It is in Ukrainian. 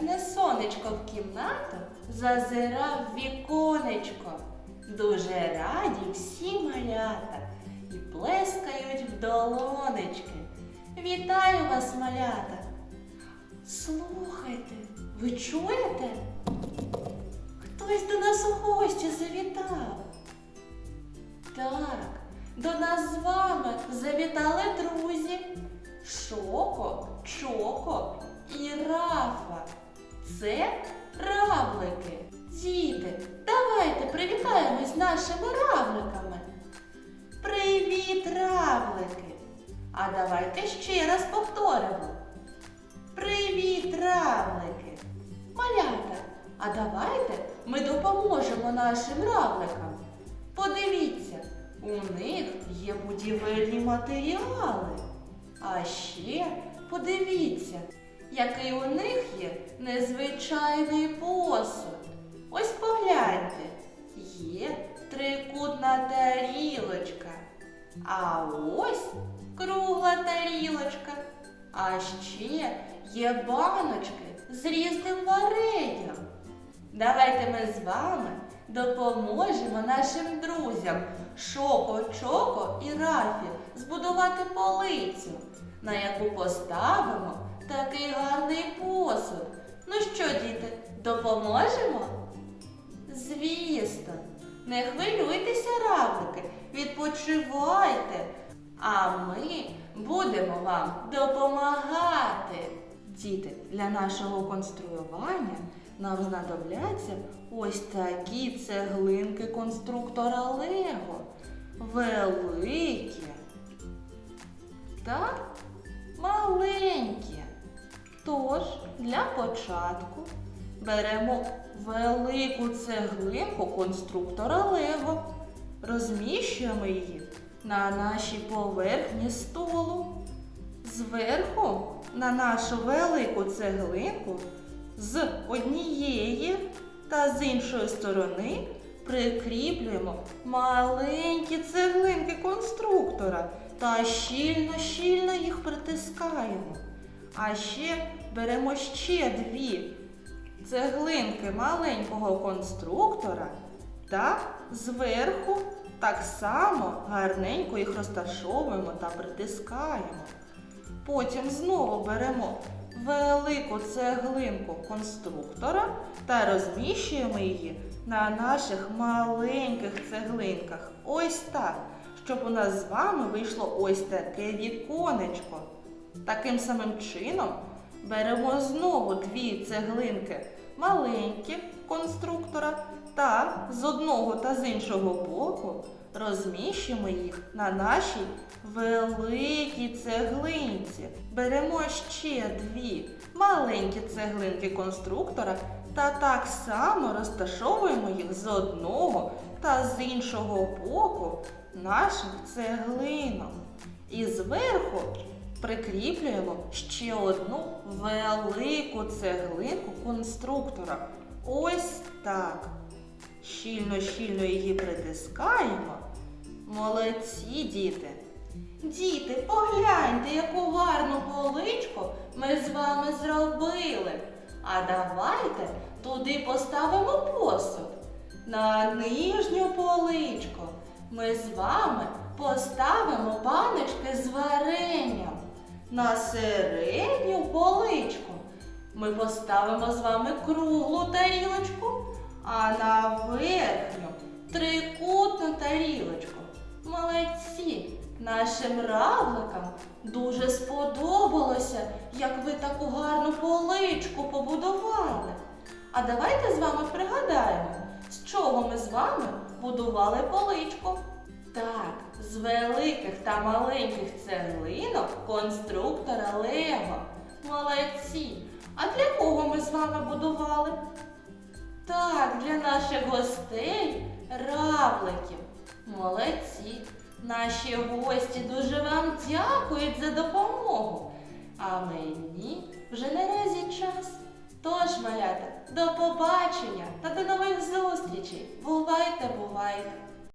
Не сонечко в кімнату зазирав віконечко. Дуже раді всі малята і плескають в долонечки. Вітаю вас, малята! Слухайте, ви чуєте? Хтось до нас у гості завітав. Так, до нас з вами завітали друзі Шоко, Чоко і Рафа. Це равлики. Діти, давайте привітаємось нашими равликами. Привіт, равлики! А давайте ще раз повторимо. Привіт, равлики! Малята, а давайте ми допоможемо нашим равликам. Подивіться, у них є будівельні матеріали. А ще подивіться, який у них є незвичайний посуд. Ось погляньте, є трикутна тарілочка. А ось кругла тарілочка. А ще є баночки з різним варенням. Давайте ми з вами допоможемо нашим друзям Шоко, Чоко і Рафі збудувати полицю, на яку поставимо такий гарний посуд. Ну що, діти, допоможемо? Звісно, не хвилюйтеся, равлики, відпочивайте, а ми будемо вам допомагати. Діти, для нашого конструювання нам знадобляться ось такі цеглинки конструктора Лего. Великі та маленькі. Тож, для початку беремо велику цеглинку конструктора Лего, розміщуємо її на нашій поверхні столу. Зверху на нашу велику цеглинку з однієї та з іншої сторони прикріплюємо маленькі цеглинки конструктора та щільно-щільно їх притискаємо. А ще беремо ще дві цеглинки маленького конструктора та зверху так само гарненько їх розташовуємо та притискаємо. Потім знову беремо велику цеглинку конструктора та розміщуємо її на наших маленьких цеглинках. Ось так, щоб у нас з вами вийшло ось таке віконечко. Таким самим чином беремо знову дві цеглинки маленькі конструктора та з одного та з іншого боку розміщуємо їх на нашій великій цеглинці. Беремо ще дві маленькі цеглинки конструктора та так само розташовуємо їх з одного та з іншого боку наших цеглинок. І зверху прикріплюємо ще одну велику цеглинку конструктора. Ось так. Щільно-щільно її притискаємо. Молодці, діти. Діти, погляньте, яку гарну поличку ми з вами зробили. А давайте туди поставимо посуд. На нижню поличку ми з вами поставимо баночки з варенням. На середню поличку ми поставимо з вами круглу тарілочку, а на верхню трикутну тарілочку. Молодці! Нашим равликам дуже сподобалося, як ви таку гарну поличку побудували. А давайте з вами пригадаємо, з чого ми з вами будували поличку. Так, з великих та маленьких цеглинок конструктора Лего. Молодці! А для кого ми з вами будували? Так, для наших гостей равликів. Молодці! Наші гості дуже вам дякують за допомогу. А мені вже наразі час. Тож, малята, до побачення та до нових зустрічей. Бувайте, бувайте!